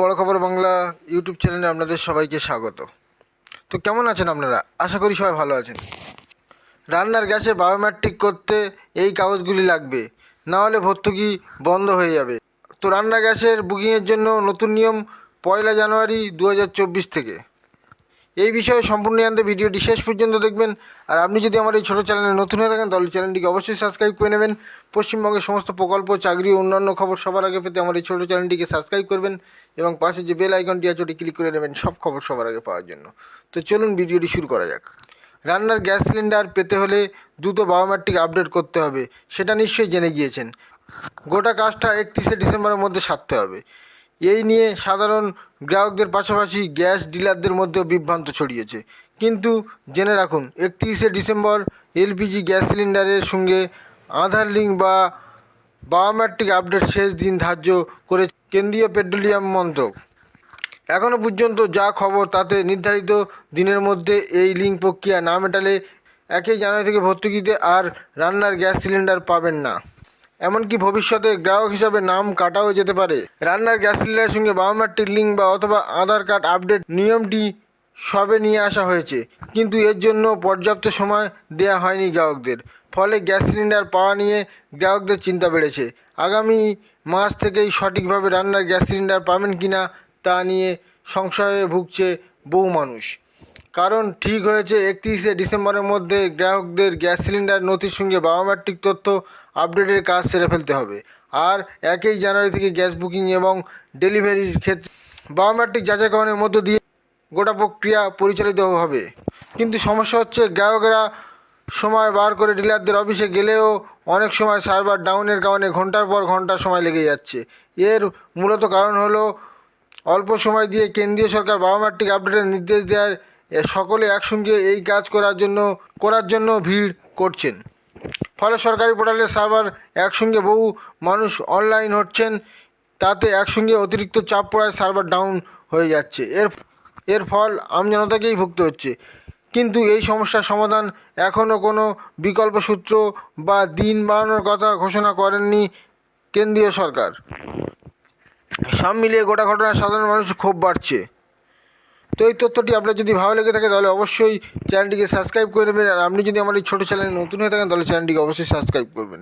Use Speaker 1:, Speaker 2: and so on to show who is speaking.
Speaker 1: বড় খবর বাংলা ইউটিউব চ্যানেলে আপনাদের সবাইকে স্বাগত। তো কেমন আছেন আপনারা? আশা করি সবাই ভালো আছেন। রান্নার গ্যাসে বায়োমেট্রিক করতে এই কাগজগুলি লাগবে, না হলে ভর্তুকি বন্ধ হয়ে যাবে। তো রান্নার গ্যাসের বুকিংয়ের জন্য নতুন নিয়ম পয়লা জানুয়ারি দু হাজার চব্বিশ থেকে। এই বিষয়ে সম্পূর্ণ জানতে ভিডিওটি শেষ পর্যন্ত দেখবেন। আর আপনি যদি আমার এই ছোটো চ্যানেলে নতুন হয়ে থাকেন, তাহলে চ্যানেলটিকে অবশ্যই সাবস্ক্রাইব করে নেবেন। পশ্চিমবঙ্গের সমস্ত প্রকল্প, চাকরি ও অন্যান্য খবর সবার আগে পেতে আমার এই ছোটো চ্যানেলটিকে সাবস্ক্রাইব করবেন এবং পাশে যে বেল আইকনটি আছে, ওটি ক্লিক করে নেবেন। সব খবর সবার আগে পাওয়ার জন্য। তো চলুন ভিডিওটি শুরু করা যাক। রান্নার গ্যাস সিলিন্ডার পেতে হলে দ্রুত বায়োমেট্রিক আপডেট করতে হবে, সেটা নিশ্চয়ই জেনে গিয়েছেন। গোটা কাজটা একত্রিশে ডিসেম্বরের মধ্যে সারতে হবে। এই নিয়ে সাধারণ গ্রাহকদের পাশাপাশি গ্যাস ডিলারদের মধ্যেও বিভ্রান্ত ছড়িয়েছে। কিন্তু জেনে রাখুন, একত্রিশে ডিসেম্বর এলপিজি গ্যাস সিলিন্ডারের সঙ্গে আধার লিঙ্ক বা বায়োমেট্রিক আপডেট শেষ দিন ধার্য করে কেন্দ্রীয় পেট্রোলিয়াম মন্ত্রক। এখনও পর্যন্ত যা খবর তাতে নির্ধারিত দিনের মধ্যে এই লিঙ্ক প্রক্রিয়া না মেটালে একই জানুয়ারি থেকে ভর্তুকিতে আর রান্নার গ্যাস সিলিন্ডার পাবেন না। এমনকি ভবিষ্যতে গ্রাহক হিসাবে নাম কাটাও যেতে পারে। রান্নার গ্যাস সিলিন্ডারের সঙ্গে বায়োমেট্রিক লিঙ্ক বা অথবা আধার কার্ড আপডেট নিয়মটি সবে নিয়ে আসা হয়েছে। কিন্তু এর জন্য পর্যাপ্ত সময় দেয়া হয়নি গ্রাহকদের। ফলে গ্যাস সিলিন্ডার পাওয়া নিয়ে গ্রাহকদের চিন্তা বেড়েছে। আগামী মাস থেকেই সঠিকভাবে রান্নার গ্যাস সিলিন্ডার পাবেন কিনা তা নিয়ে সংশয়ে ভুগছে বহু মানুষ। কারণ ঠিক হয়েছে, একত্রিশে ডিসেম্বরের মধ্যে গ্রাহকদের গ্যাস সিলিন্ডার, নথির সঙ্গে বায়োমেট্রিক তথ্য আপডেটের কাজ সেরে ফেলতে হবে। আর একই জানুয়ারি থেকে গ্যাস বুকিং এবং ডেলিভারির ক্ষেত্রে বায়োমেট্রিক যাচাইকরণের মধ্য দিয়ে গোটা প্রক্রিয়া পরিচালিত হবে। কিন্তু সমস্যা হচ্ছে, গ্রাহকেরা সময় বার করে ডিলারদের অফিসে গেলেও অনেক সময় সার্ভার ডাউনের কারণে ঘণ্টার পর ঘণ্টা সময় লেগে যাচ্ছে। এর মূলত কারণ হলো, অল্প সময় দিয়ে কেন্দ্রীয় সরকার বায়োমেট্রিক আপডেটের নির্দেশ দেওয়ার সকলে একসঙ্গে এই কাজ করার জন্য করার জন্য ভিড় করছেন। ফলে সরকারি পোর্টালের সার্ভার একসঙ্গে বহু মানুষ অনলাইন হচ্ছেন, তাতে একসঙ্গে অতিরিক্ত চাপ পড়ায় সার্ভার ডাউন হয়ে যাচ্ছে। এর এর ফল আমজনতাকেই ভুগতে হচ্ছে। কিন্তু এই সমস্যার সমাধান এখনও কোনো বিকল্প সূত্র বা দিন বাড়ানোর কথা ঘোষণা করেননি কেন্দ্রীয় সরকার। সব মিলিয়ে গোটা ঘটনায় সাধারণ মানুষ ক্ষোভ বাড়ছে। তো এই তথ্যটি আপনার যদি ভালো লেগে থাকে তাহলে অবশ্যই চ্যানেলটিকে সাবস্ক্রাইব করে নেবেন। আর আপনি যদি আমার এই ছোটো চ্যানেলে নতুন হয়ে থাকেন তাহলে চ্যানেলটিকে অবশ্যই সাবস্ক্রাইব করবেন।